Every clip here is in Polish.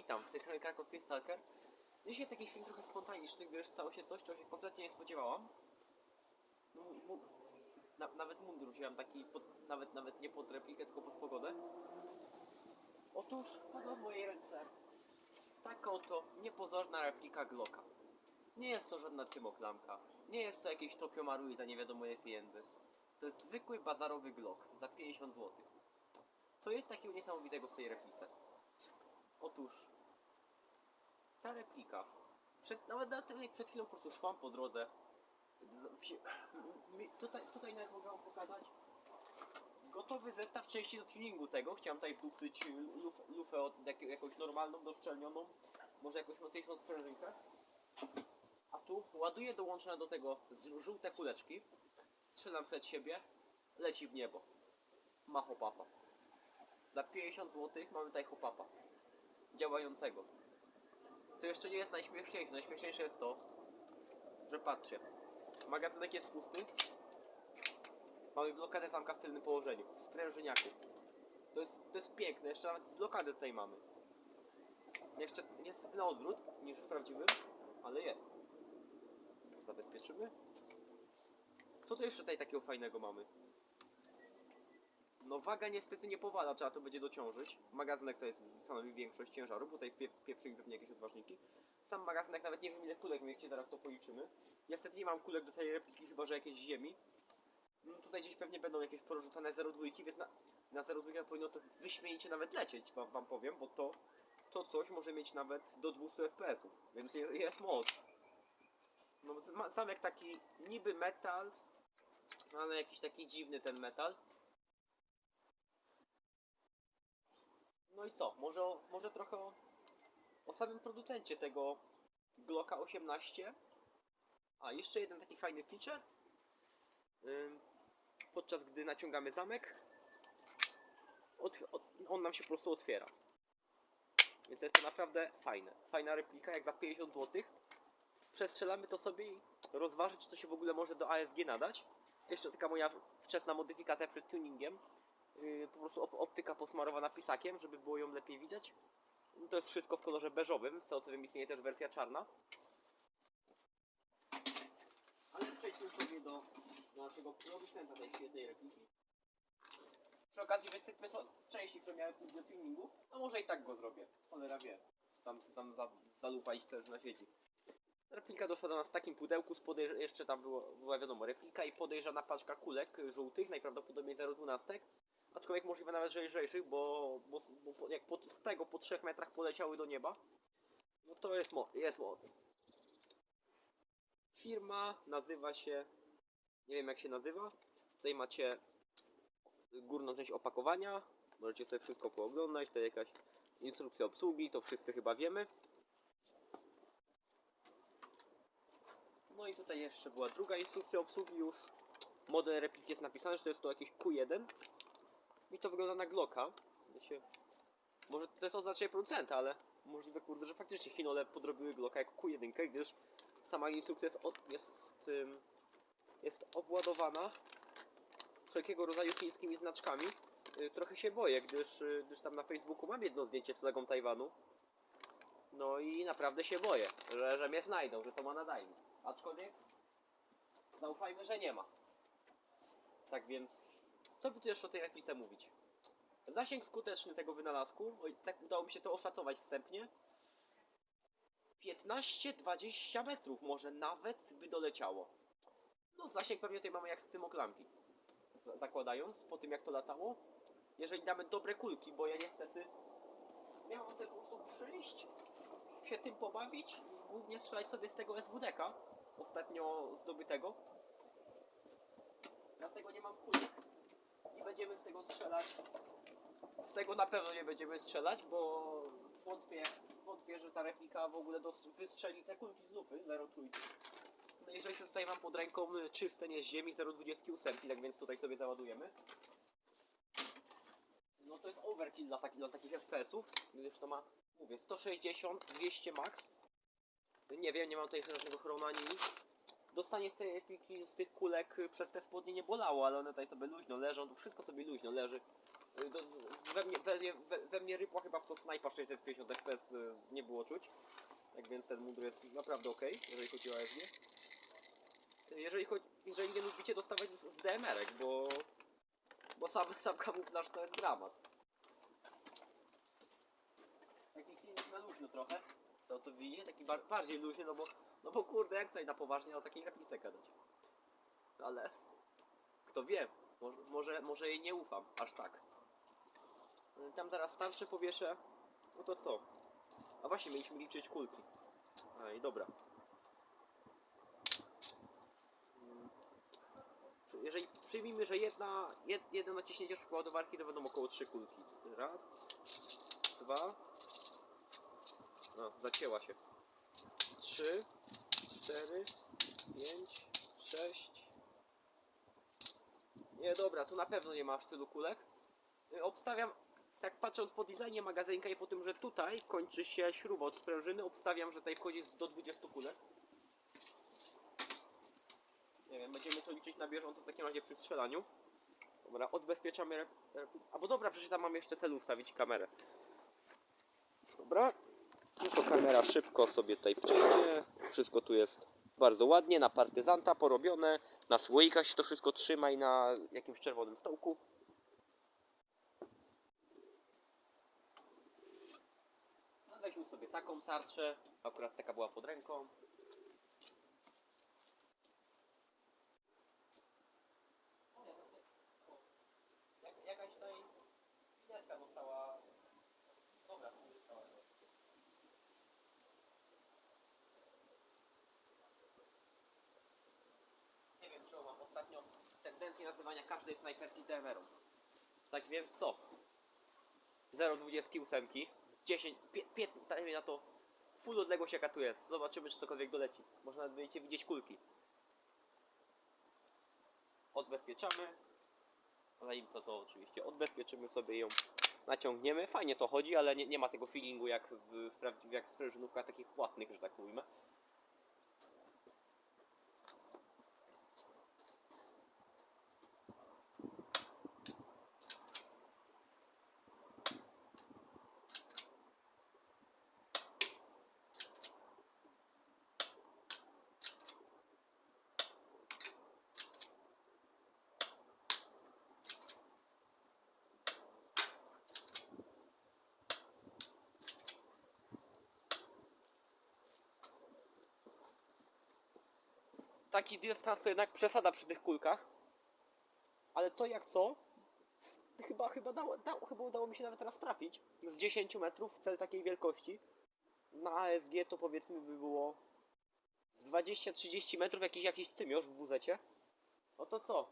Witam, z tej strony Krakowski Stalker. Dzisiaj taki film trochę spontaniczny, gdyż stało się coś, czego się kompletnie nie spodziewałam. No, mu, na, nawet mundur wziąłem taki, pod, nawet, nawet nie pod replikę, tylko pod pogodę. Otóż padła w mojej ręce taka oto niepozorna replika Glocka. Nie jest to żadna cymoklamka, nie jest to jakieś Tokyo Marui za nie wiadomo jak pieniędzy. To jest zwykły bazarowy Glock za 50 zł. Co jest takiego niesamowitego w tej replice? Otóż ta replika. Przed, nawet na tej przed chwilą po prostu szłam po drodze. Tutaj, tutaj nawet mogę wam pokazać gotowy zestaw części do tuningu tego. Chciałem tutaj wdupcyć luf, lufę od jak, jakąś normalną, doszczelnioną, może jakąś mocniejszą sprężynkę. A tu ładuję dołączone do tego żółte kuleczki. Strzelam przed siebie, leci w niebo. Ma hopapa. Za 50 zł mamy tutaj hopapa. Działającego. To jeszcze nie jest najśmieszniejsze. Najśmieszniejsze jest to, że patrzcie. Magazynek jest pusty. Mamy blokadę zamka w tylnym położeniu. W sprężyniaku. To jest, to jest piękne. Jeszcze nawet blokadę tutaj mamy. Jeszcze jest na odwrót niż w prawdziwym, ale jest. Zabezpieczymy. Co tu jeszcze tutaj takiego fajnego mamy? No waga niestety nie powala, trzeba to będzie dociążyć. Magazynek to jest stanowi większość ciężaru, bo tutaj pie, pieprzyli pewnie jakieś odważniki. Sam magazynek nawet nie wiem ile kulek mieści, zaraz to policzymy. Niestety nie mam kulek do tej repliki, chyba że jakieś ziemi. No tutaj gdzieś pewnie będą jakieś porzucane 0,2, więc na, na 0,2 powinno to wyśmienicie nawet lecieć, wam, wam powiem, bo to, to coś może mieć nawet do 200 fps, więc jest, jest moc. No, sam jak taki niby metal, ale jakiś taki dziwny ten metal. No i co? Może, może trochę o, o samym producencie tego Glocka 18. A, jeszcze jeden taki fajny feature. Podczas gdy naciągamy zamek, otw- ot- on nam się po prostu otwiera. Więc jest to naprawdę fajne. Fajna replika, jak za 50 zł. Przestrzelamy to sobie i rozważyć, czy to się w ogóle może do ASG nadać. Jeszcze taka moja wczesna modyfikacja przed tuningiem. Yy, po prostu op optyka posmarowana pisakiem, żeby było ją lepiej widać. No To jest wszystko w kolorze beżowym, z tego co wiem istnieje też wersja czarna. Ale przejdźmy sobie do, do naszego producenta tej świetnej repliki. Przy okazji wysypmy so części, które miały pójść do tuningu, a może i tak go zrobię. Cholera wie. Tam, tam za, zalupa i też na sieci. Replika doszła do nas w takim pudełku, z jeszcze tam było, była wiadomo replika i podejrzana paczka kulek y, żółtych, najprawdopodobniej 0,12. Aczkolwiek możliwe nawet że lżejszych, bo, bo, bo jak po, z tego po 3 metrach poleciały do nieba, no to jest, mo jest moc. Firma nazywa się, nie wiem jak się nazywa, tutaj macie górną część opakowania, możecie sobie wszystko pooglądać, tutaj jakaś instrukcja obsługi, to wszyscy chyba wiemy. No i tutaj jeszcze była druga instrukcja obsługi już. Model repliki jest napisany, że to jest to jakiś Q1. Mi to wygląda na Glocka. Wiecie, może to jest oznaczenie producenta, ale możliwe kurde, że faktycznie Chinole podrobiły Glocka jako Q1, gdyż sama instrukcja jest, od, jest, ym, jest obładowana wszelkiego rodzaju chińskimi znaczkami. Y, Trochę się boję, gdyż, y, gdyż tam na Facebooku mam jedno zdjęcie z flagą Tajwanu. No i naprawdę się boję, że, że mnie znajdą, że to ma nadajnik. Aczkolwiek zaufajmy, że nie ma. Tak więc, co by tu jeszcze o tej replice mówić? Zasięg skuteczny tego wynalazku, tak udało mi się to oszacować wstępnie. 15-20 metrów może nawet by doleciało. No zasięg pewnie tutaj mamy jak z cymoklamki. Zakładając, po tym jak to latało. Jeżeli damy dobre kulki, bo ja niestety miałem ochotę po prostu przyjść, się tym pobawić i głównie strzelać sobie z tego SWD-ka ostatnio zdobytego. Dlatego nie mam kulek. I będziemy z tego strzelać. Z tego na pewno nie będziemy strzelać, bo wątpię, wątpię że ta replika w ogóle wystrzeli te kulki z lupy 0,3. No jeżeli się tutaj mam pod ręką y, czyste nie z ziemi 0,28, tak więc tutaj sobie załadujemy. No to jest overkill dla, taki, dla takich FPS-ów, gdyż to ma, mówię, 160, 200 max. Nie wiem, nie mam tutaj żadnego chronu ani nic. Dostanie z tej epiki, z tych kulek y, przez te spodnie nie bolało, ale one tutaj sobie luźno leżą, tu wszystko sobie luźno leży. Y, we, mnie, we, we, we mnie rypła chyba w to snajpa 650 FPS y, nie było czuć. Tak więc ten mundur jest naprawdę ok, jeżeli chodzi o. Y, Jeżeli, chodzi, jeżeli nie lubicie dostawać z, z DMR-ek, bo, bo sam, sam kamuflaż to jest dramat. Taki filmik na luźno trochę, to co widzicie, taki bar bardziej luźny, no bo, no bo kurde, jak tutaj na poważnie o takiej grafice gadać. Ale kto wie, może, może, jej nie ufam, aż tak. Tam zaraz tarczę powieszę, no to co? A właśnie, mieliśmy liczyć kulki. A i dobra. Mm. Jeżeli przyjmijmy, że jedna, jed, jedno naciśnięcie szybko ładowarki to będą około 3 kulki. Raz, dwa, no, zacięła się. Trzy, cztery, pięć, sześć. Nie, dobra, tu na pewno nie ma aż tylu kulek. Y, Obstawiam, tak patrząc po designie magazynka i po tym, że tutaj kończy się śruba od sprężyny, obstawiam, że tutaj wchodzi do 20 kulek. Nie wiem, będziemy to liczyć na bieżąco w takim razie przy strzelaniu. Dobra, odbezpieczamy... Albo dobra, przecież tam mam jeszcze cel ustawić kamerę. Dobra. To kamera szybko sobie tutaj przejdzie. Wszystko tu jest bardzo ładnie, na partyzanta porobione. Na słoikach się to wszystko trzyma i na jakimś czerwonym stołku. Weźmy sobie taką tarczę. Akurat taka była pod ręką. Jak, jakaś tutaj fineska została. Dobra, została. Nie wiem, czemu mam ostatnio tendencję nazywania każdej snajperki DMR-ą. Tak więc co? 0,28, 10, 5, dajmy na to full odległość jaka tu jest. Zobaczymy, czy cokolwiek doleci. Można nawet będziecie widzieć kulki. Odbezpieczamy. Zanim to, to oczywiście odbezpieczymy sobie ją, naciągniemy. Fajnie to chodzi, ale nie, nie ma tego feelingu jak w, w, jak w sprężynówkach takich płatnych, że tak mówimy. Taki dystans to jednak przesada przy tych kulkach. Ale co jak co? Chyba, chyba, dało, dało, chyba udało mi się nawet teraz trafić. Z 10 metrów cel takiej wielkości. Na ASG to powiedzmy by było z 20-30 metrów jakiś, jakiś cymiosz w wuzecie. No to co?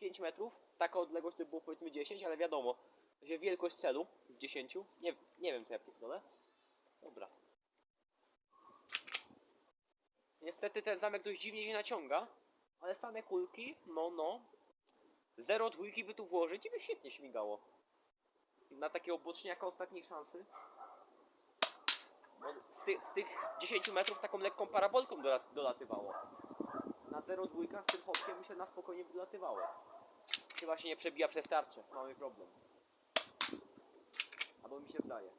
5 metrów? Taka odległość to by było powiedzmy 10, ale wiadomo, że wielkość celu z 10. Nie, nie wiem co ja pierdolę. Dobra. Niestety ten zamek dość dziwnie się naciąga, ale same kulki, no no. Zero dwójki by tu włożyć i by świetnie śmigało. Na takiego boczniaka ostatniej szansy. Bo z, ty, z tych 10 metrów taką lekką parabolką dola, dolatywało. Na zero dwójka z tym hopkiem myślę na spokojnie by dolatywało. Chyba się nie przebija przez tarczę, mamy problem. Albo mi się zdaje.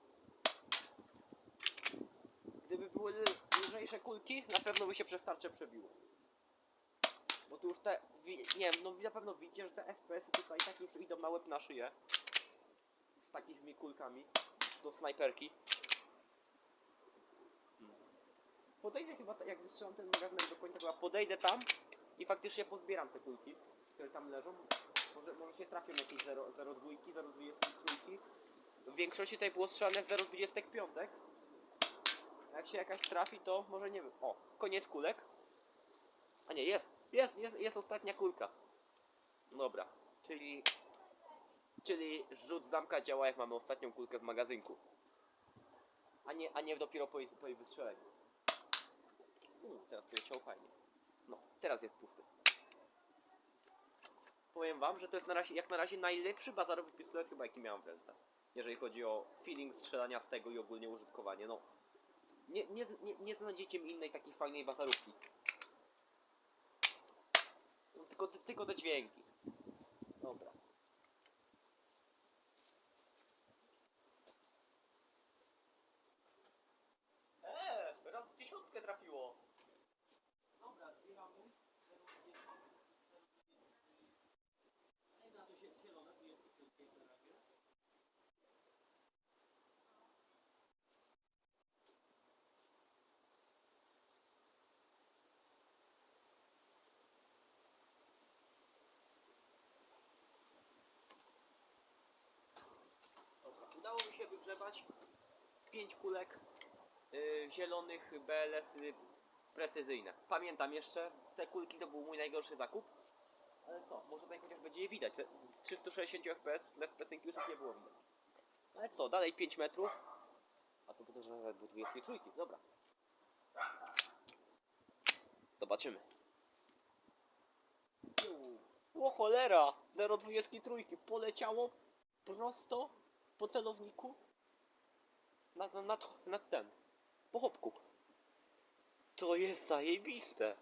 Gdyby były lżejsze kulki, na pewno by się przez tarczę przebiło. Bo tu już te, nie wiem, no na pewno widzicie, że te FPS-y tutaj tak już idą na łeb na szyję. Z takimi kulkami do snajperki. Hmm. Podejdę chyba, jak wystrzelam ten magazynek do końca, chyba podejdę tam i faktycznie pozbieram te kulki, które tam leżą. Może, może się trafią jakieś 0,2, 0,23. W większości tutaj było strzelane z 0,25. Jak się jakaś trafi, to może nie wiem. O, koniec kulek. A nie, jest, jest, jest, jest ostatnia kulka. Dobra, czyli. Czyli rzut zamka działa jak mamy ostatnią kulkę w magazynku. A nie, a nie dopiero po jej, po jej wystrzeleniu. U, teraz poleciał fajnie. No, teraz jest pusty. Powiem wam, że to jest na razie, jak na razie najlepszy bazarowy pistolet chyba jaki miałem w ręce. Jeżeli chodzi o feeling strzelania z tego i ogólnie użytkowanie, no. Nie, nie, nie, nie znajdziecie innej takiej fajnej bazarówki. Tylko, tylko te dźwięki. Dobra. dziesiątkę trafiło. Dobra, zbieramy. Ej, na to się zielone, tu jest tylko na razie. Dobra, udało wygrzebać 5 kulek y, zielonych BLS y, precyzyjne. Pamiętam jeszcze, te kulki to był mój najgorszy zakup. Ale co, może tutaj chociaż będzie je widać. Te 360 fps bez pressing już nie było widać. Ale co, dalej 5 metrów. A to będzie nawet był 23, dobra. Zobaczymy. O cholera! 0,23 poleciało prosto po celowniku nad, nad, nad ten, po chopku. To jest zajebiste.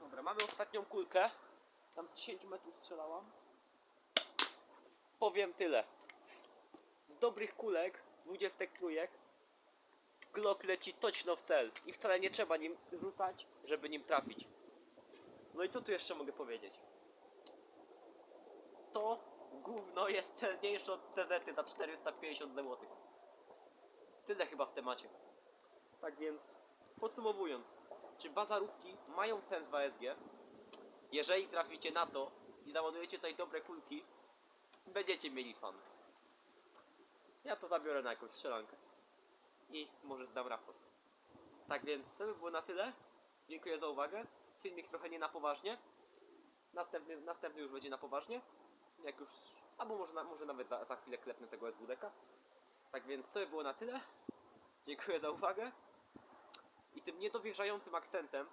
Dobra, mamy ostatnią kulkę. Tam z 10 metrów strzelałam. Powiem tyle dobrych kulek, 20 trójek, Glock leci toczno w cel i wcale nie trzeba nim rzucać, żeby nim trafić. No i co tu jeszcze mogę powiedzieć? To gówno jest celniejsze od CZ za 450 zł. Tyle chyba w temacie. Tak więc, podsumowując, czy bazarówki mają sens w ASG? Jeżeli traficie na to i załadujecie tutaj dobre kulki, będziecie mieli fan. Ja to zabiorę na jakąś strzelankę. I może zdam raport. Tak więc to by było na tyle. Dziękuję za uwagę. Filmik trochę nie na poważnie. Następny, następny już będzie na poważnie. Jak już. Albo może, na, może nawet za, za chwilę klepnę tego SWDK. Tak więc to by było na tyle. Dziękuję za uwagę. I tym niedowierzającym akcentem,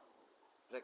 że